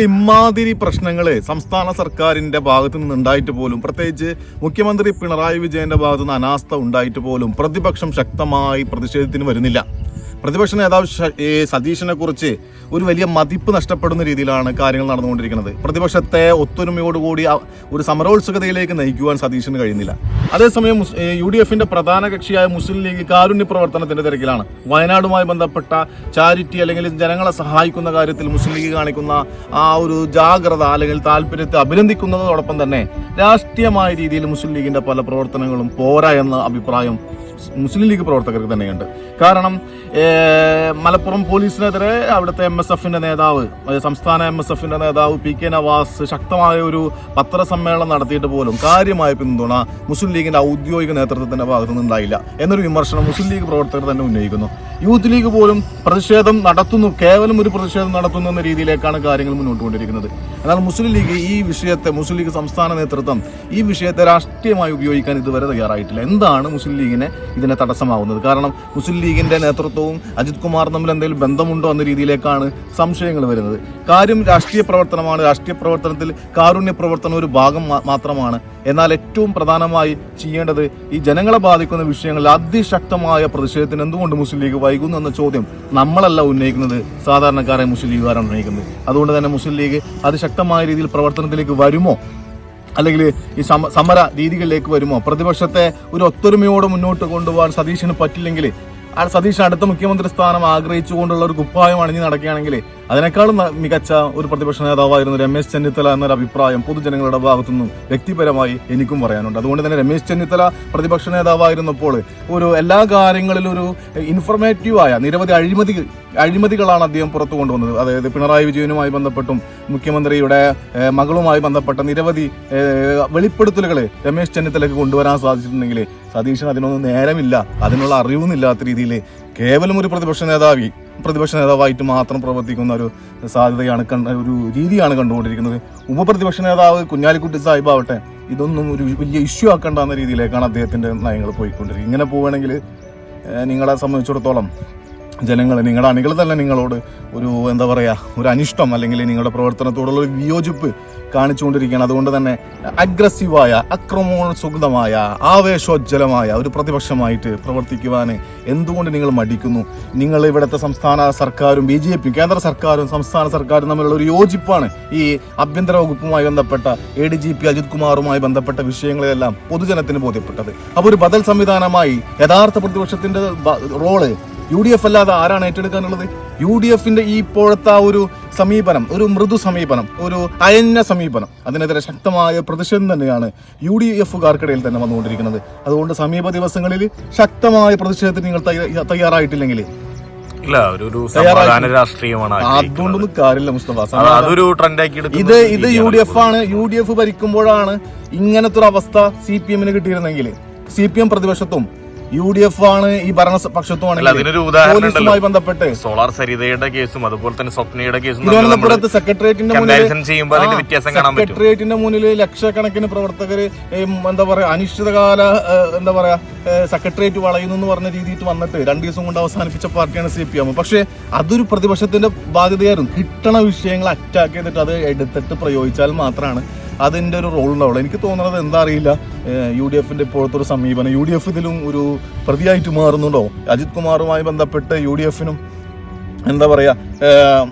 ഇമാതിരി പ്രശ്നങ്ങൾ സംസ്ഥാന സർക്കാരിന്റെ ഭാഗത്തു നിന്ന് ഉണ്ടായിട്ട് പോലും പ്രത്യേകിച്ച് മുഖ്യമന്ത്രി പിണറായി വിജയന്റെ ഭാഗത്തുനിന്ന് അനാസ്ഥ ഉണ്ടായിട്ട് പോലും പ്രതിപക്ഷം ശക്തമായി പ്രതിഷേധത്തിന് വരുന്നില്ല. പ്രതിപക്ഷ നേതാവ് ഈ സതീശനെ കുറിച്ച് ഒരു വലിയ മതിപ്പ് നഷ്ടപ്പെടുന്ന രീതിയിലാണ് കാര്യങ്ങൾ നടന്നുകൊണ്ടിരിക്കുന്നത്. പ്രതിപക്ഷത്തെ ഒത്തൊരുമയോടുകൂടി ഒരു സമരോത്സുകതയിലേക്ക് നയിക്കുവാൻ സതീശന് കഴിയുന്നില്ല. അതേസമയം യു ഡി എഫിന്റെ പ്രധാന കക്ഷിയായ മുസ്ലിം ലീഗ് കാരുണ്യ പ്രവർത്തനത്തിന്റെ തിരക്കിലാണ്. വയനാടുമായി ബന്ധപ്പെട്ട ചാരിറ്റി അല്ലെങ്കിൽ ജനങ്ങളെ സഹായിക്കുന്ന കാര്യത്തിൽ മുസ്ലിം ലീഗ് കാണിക്കുന്ന ആ ഒരു ജാഗ്രത അല്ലെങ്കിൽ താല്പര്യത്തെ അഭിനന്ദിക്കുന്നതോടൊപ്പം തന്നെ രാഷ്ട്രീയമായ രീതിയിൽ മുസ്ലിം ലീഗിന്റെ പല പ്രവർത്തനങ്ങളും പോരാ എന്ന അഭിപ്രായം മുസ്ലിം ലീഗ് പ്രവർത്തകർക്ക് തന്നെയുണ്ട്. കാരണം മലപ്പുറം പോലീസിനെതിരെ അവിടുത്തെ എം എസ് എഫിന്റെ നേതാവ് സംസ്ഥാന എം എസ് എഫിന്റെ നേതാവ് പി കെ നവാസ് ശക്തമായ ഒരു പത്രസമ്മേളനം നടത്തിയിട്ട് പോലും കാര്യമായ പിന്തുണ മുസ്ലിം ലീഗിന്റെ ഔദ്യോഗിക നേതൃത്വത്തിന്റെ ഭാഗത്തുനിന്നുണ്ടായില്ല. എന്നൊരു വിമർശനം മുസ്ലിം ലീഗ് പ്രവർത്തകർ തന്നെ ഉന്നയിക്കുന്നു. യൂത്ത് ലീഗ് പോലും പ്രതിഷേധം നടത്തുന്നു. കേവലം ഒരു പ്രതിഷേധം നടത്തുന്നു എന്ന രീതിയിലേക്കാണ് കാര്യങ്ങൾ മുന്നോട്ട് കൊണ്ടിരിക്കുന്നത്. എന്നാൽ മുസ്ലിം ലീഗ് ഈ വിഷയത്തെ മുസ്ലിം ലീഗ് സംസ്ഥാന നേതൃത്വം ഈ വിഷയത്തെ രാഷ്ട്രീയമായി ഉപയോഗിക്കാൻ ഇതുവരെ തയ്യാറായിട്ടില്ല. എന്താണ് മുസ്ലിം ലീഗിനെ ഇതിനെ തടസ്സമാവുന്നത്? കാരണം മുസ്ലിം ലീഗിന്റെ നേതൃത്വവും അജിത് കുമാർ തമ്മിൽ എന്തെങ്കിലും ബന്ധമുണ്ടോ എന്ന രീതിയിലേക്കാണ് സംശയങ്ങൾ വരുന്നത്. കാര്യം രാഷ്ട്രീയ പ്രവർത്തനമാണ്. രാഷ്ട്രീയ പ്രവർത്തനത്തിൽ കാരുണ്യ പ്രവർത്തനം ഒരു ഭാഗം മാത്രമാണ്. എന്നാൽ ഏറ്റവും പ്രധാനമായി ചെയ്യേണ്ടത് ഈ ജനങ്ങളെ ബാധിക്കുന്ന വിഷയങ്ങളിൽ അതിശക്തമായ പ്രതിഷേധത്തിന് എന്തുകൊണ്ട് മുസ്ലിം ലീഗ് വൈകുന്നു എന്ന ചോദ്യം നമ്മളല്ല ഉന്നയിക്കുന്നത്. സാധാരണക്കാരെ മുസ്ലിം ലീഗുകാരാണ് ഉന്നയിക്കുന്നത്. അതുകൊണ്ട് തന്നെ മുസ്ലിം ലീഗ് അതിശക്തമായ രീതിയിൽ പ്രവർത്തനത്തിലേക്ക് വരുമോ? അല്ലെങ്കിൽ ഈ സമ സമര രീതികളിലേക്ക് വരുമോ? പ്രതിപക്ഷത്തെ ഒരു ഒത്തൊരുമയോടെ മുന്നോട്ട് കൊണ്ടുപോകാൻ സതീശന് പറ്റില്ലെങ്കിൽ സതീഷ് അടുത്ത മുഖ്യമന്ത്രി സ്ഥാനം ആഗ്രഹിച്ചുകൊണ്ടുള്ള ഒരു കുപ്പായം അണിഞ്ഞ് നടക്കുകയാണെങ്കിൽ അതിനേക്കാളും മികച്ച ഒരു പ്രതിപക്ഷ നേതാവായിരുന്നു രമേശ് ചെന്നിത്തല എന്നൊരു അഭിപ്രായം പൊതുജനങ്ങളുടെ ഭാഗത്തുനിന്നും വ്യക്തിപരമായി എനിക്കും പറയാനുണ്ട്. അതുകൊണ്ട് തന്നെ രമേശ് ചെന്നിത്തല പ്രതിപക്ഷ നേതാവായിരുന്നപ്പോൾ ഒരു എല്ലാ കാര്യങ്ങളിലും ഒരു ഇൻഫർമേറ്റീവായ നിരവധി അഴിമതി അഴിമതികളാണ് അദ്ദേഹം പുറത്തു കൊണ്ടുവന്നത്. അതായത് പിണറായി വിജയനുമായി ബന്ധപ്പെട്ടും മുഖ്യമന്ത്രിയുടെ മകളുമായി ബന്ധപ്പെട്ട നിരവധി വെളിപ്പെടുത്തലുകൾ രമേശ് ചെന്നിത്തലയ്ക്ക് കൊണ്ടുവരാൻ സാധിച്ചിട്ടുണ്ടെങ്കിൽ സതീശൻ അതിനൊന്നും നേരമില്ല. അതിനുള്ള അറിവൊന്നുമില്ലാത്ത രീതിയിൽ കേവലം ഒരു പ്രതിപക്ഷ നേതാവി പ്രതിപക്ഷ നേതാവായിട്ട് മാത്രം പ്രവർത്തിക്കുന്ന ഒരു സാധ്യതയാണ് കണ്ട ഒരു രീതിയാണ് കണ്ടുകൊണ്ടിരിക്കുന്നത്. ഉപപ്രതിപക്ഷ നേതാവ് കുഞ്ഞാലിക്കുട്ടി സാഹിബ് ആവട്ടെ ഇതൊന്നും ഒരു വലിയ ഇഷ്യൂ ആക്കേണ്ടെന്ന രീതിയിലേക്കാണ് അദ്ദേഹത്തിന്റെ നയങ്ങൾ പോയിക്കൊണ്ടിരിക്കുന്നത്. ഇങ്ങനെ പോവുകയാണെങ്കിൽ നിങ്ങളെ സംബന്ധിച്ചിടത്തോളം ജനങ്ങൾ നിങ്ങളുടെ അണികൾ തന്നെ നിങ്ങളോട് ഒരു എന്താ പറയുക ഒരു അനിഷ്ടം അല്ലെങ്കിൽ നിങ്ങളുടെ പ്രവർത്തനത്തോടുള്ള ഒരു വിയോജിപ്പ് കാണിച്ചുകൊണ്ടിരിക്കുകയാണ്. അതുകൊണ്ട് തന്നെ അഗ്രസീവായ അക്രമോത്സുകമായ ആവേശോജ്ജലമായ ഒരു പ്രതിപക്ഷമായിട്ട് പ്രവർത്തിക്കുവാൻ എന്തുകൊണ്ട് നിങ്ങൾ മടിക്കുന്നു? നിങ്ങൾ ഇവിടുത്തെ സംസ്ഥാന സർക്കാരും ബി ജെ പി കേന്ദ്ര സർക്കാരും സംസ്ഥാന സർക്കാരും തമ്മിലുള്ള ഒരു യോജിപ്പാണ് ഈ ആഭ്യന്തര വകുപ്പുമായി ബന്ധപ്പെട്ട A D G P Ajith കുമാറുമായി ബന്ധപ്പെട്ട വിഷയങ്ങളെല്ലാം പൊതുജനത്തിന് ബോധ്യപ്പെട്ടത്. അപ്പോൾ ഒരു ബദൽ സംവിധാനമായി യഥാർത്ഥ പ്രതിപക്ഷത്തിന്റെ ബ- റോൾ യു ഡി എഫ് അല്ലാതെ ആരാണ് ഏറ്റെടുക്കാനുള്ളത്? യു ഡി എഫിന്റെ ഈ ഇപ്പോഴത്തെ ഒരു സമീപനം ഒരു മൃദു സമീപനം ഒരു അയഞ്ഞ സമീപനം അതിനെതിരെ ശക്തമായ പ്രതിഷേധം തന്നെയാണ് യു ഡി എഫുകാർക്കിടയിൽ തന്നെ വന്നുകൊണ്ടിരിക്കുന്നത്. അതുകൊണ്ട് സമീപ ദിവസങ്ങളിൽ ശക്തമായ പ്രതിഷേധത്തിന് നിങ്ങൾ തയ്യാറായിട്ടില്ലെങ്കിൽ അതുകൊണ്ടൊന്നും കാര്യമില്ല മുസ്തഫ. അതൊരു ഇത് ഇത് യു ഡി എഫ് ആണ്. യു ഡി എഫ് ഭരിക്കുമ്പോഴാണ് ഇങ്ങനത്തെ ഒരു അവസ്ഥ സി പി എമ്മിന് കിട്ടിയിരുന്നെങ്കിൽ സി പി എം പ്രതിപക്ഷത്തും യു ഡി എഫ് ആണ് ഈ ഉദാഹരണം പോലീസുമായി ബന്ധപ്പെട്ട് സോളാർ സരിതയുടെ കേസും അതുപോലെ തന്നെ സ്വപ്നയുടെ കേസും തിരുവനന്തപുരത്ത് സെക്രട്ടേറിയറ്റിന്റെ സെക്രട്ടേറിയറ്റിന്റെ മുന്നിൽ ലക്ഷക്കണക്കിന് പ്രവർത്തകർ എന്താ പറയാ അനിശ്ചിതകാല എന്താ പറയാ സെക്രട്ടേറിയറ്റ് വളയുന്നു എന്ന് പറഞ്ഞ രീതിയിൽ വന്നിട്ട് രണ്ടു ദിവസം കൊണ്ട് അവസാനിപ്പിച്ച പാർട്ടിയാണ് സി പി എം പക്ഷേ അതൊരു പ്രതിപക്ഷത്തിന്റെ ബാധ്യതയായിരുന്നു. കിട്ടണ വിഷയങ്ങൾ അറ്റാക്ക് ചെയ്തിട്ട് അത് എടുത്തിട്ട് പ്രയോഗിച്ചാൽ മാത്രമാണ് അതിന്റെ ഒരു റോൾ ഉണ്ടാവുള്ളൂ. എനിക്ക് തോന്നുന്നത് എന്താ അറിയില്ല. യു ഡി എഫിന്റെ ഇപ്പോഴത്തെ ഒരു സമീപനം. യു ഡി എഫ് ഇതിലും ഒരു പ്രതിയായിട്ട് മാറുന്നുണ്ടോ? അജിത് കുമാറുമായി ബന്ധപ്പെട്ട് യു ഡി എഫിനും എന്താ പറയുക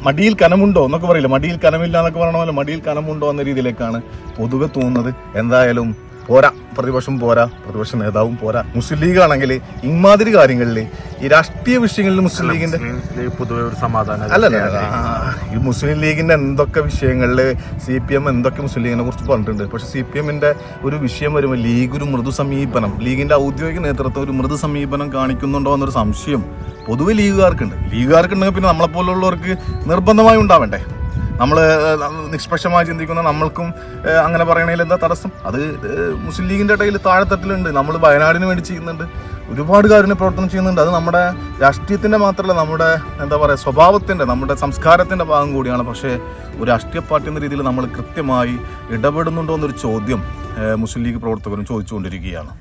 മടിയിൽ കനമുണ്ടോ എന്നൊക്കെ പറയില്ല? മടിയിൽ കനമില്ല എന്നൊക്കെ പറയണമല്ലോ മടിയിൽ കനമുണ്ടോ എന്ന രീതിയിലേക്കാണ് പൊതുവെ തോന്നുന്നത്. എന്തായാലും പോരാ. പ്രതിപക്ഷം പോരാ പ്രതിപക്ഷ നേതാവും പോരാ. മുസ്ലിം ലീഗ് ആണെങ്കിൽ ഇമാതിരി കാര്യങ്ങളിൽ ഈ രാഷ്ട്രീയ വിഷയങ്ങളിൽ മുസ്ലിം ലീഗിന്റെ പൊതുവെ ഒരു സമാധാനം അല്ലല്ല ഈ മുസ്ലിം ലീഗിന്റെ എന്തൊക്കെ വിഷയങ്ങളിൽ സി പി എം എന്തൊക്കെ മുസ്ലിം ലീഗിനെ കുറിച്ച് പറഞ്ഞിട്ടുണ്ട്. പക്ഷെ സി പി എമ്മിന്റെ ഒരു വിഷയം വരുമ്പോൾ ലീഗ് ഒരു മൃദു സമീപനം ലീഗിന്റെ ഔദ്യോഗിക നേതൃത്വം ഒരു മൃദു സമീപനം കാണിക്കുന്നുണ്ടോ എന്നൊരു സംശയം പൊതുവെ ലീഗുകാർക്കുണ്ട്. ലീഗുകാർക്കുണ്ടെങ്കിൽ പിന്നെ നമ്മളെപ്പോലുള്ളവർക്ക് നിർബന്ധമായി ഉണ്ടാവണ്ടേ? നമ്മൾ നിഷ്പക്ഷമായി ചിന്തിക്കുന്ന നമ്മൾക്കും അങ്ങനെ പറയണതിൽ എന്താ തടസ്സം? അത് മുസ്ലിം ലീഗിന്റെ ഇടയിൽ താഴെത്തട്ടിലുണ്ട്. നമ്മൾ വയനാടിന് വേണ്ടി ചെയ്യുന്നുണ്ട്. ഒരുപാട് കാരുണ്യ പ്രവർത്തനം ചെയ്യുന്നുണ്ട്. അത് നമ്മുടെ രാഷ്ട്രീയത്തിന്റെ മാത്രമല്ല നമ്മുടെ എന്താ പറയുക സ്വഭാവത്തിന്റെ നമ്മുടെ സംസ്കാരത്തിന്റെ ഭാഗം കൂടിയാണ്. പക്ഷേ ഒരു രാഷ്ട്രീയ പാർട്ടി എന്ന രീതിയിൽ നമ്മൾ കൃത്യമായി ഇടപെടുന്നുണ്ടോ എന്നൊരു ചോദ്യം മുസ്ലിം ലീഗ് പ്രവർത്തകരും ചോദിച്ചുകൊണ്ടിരിക്കുകയാണ്.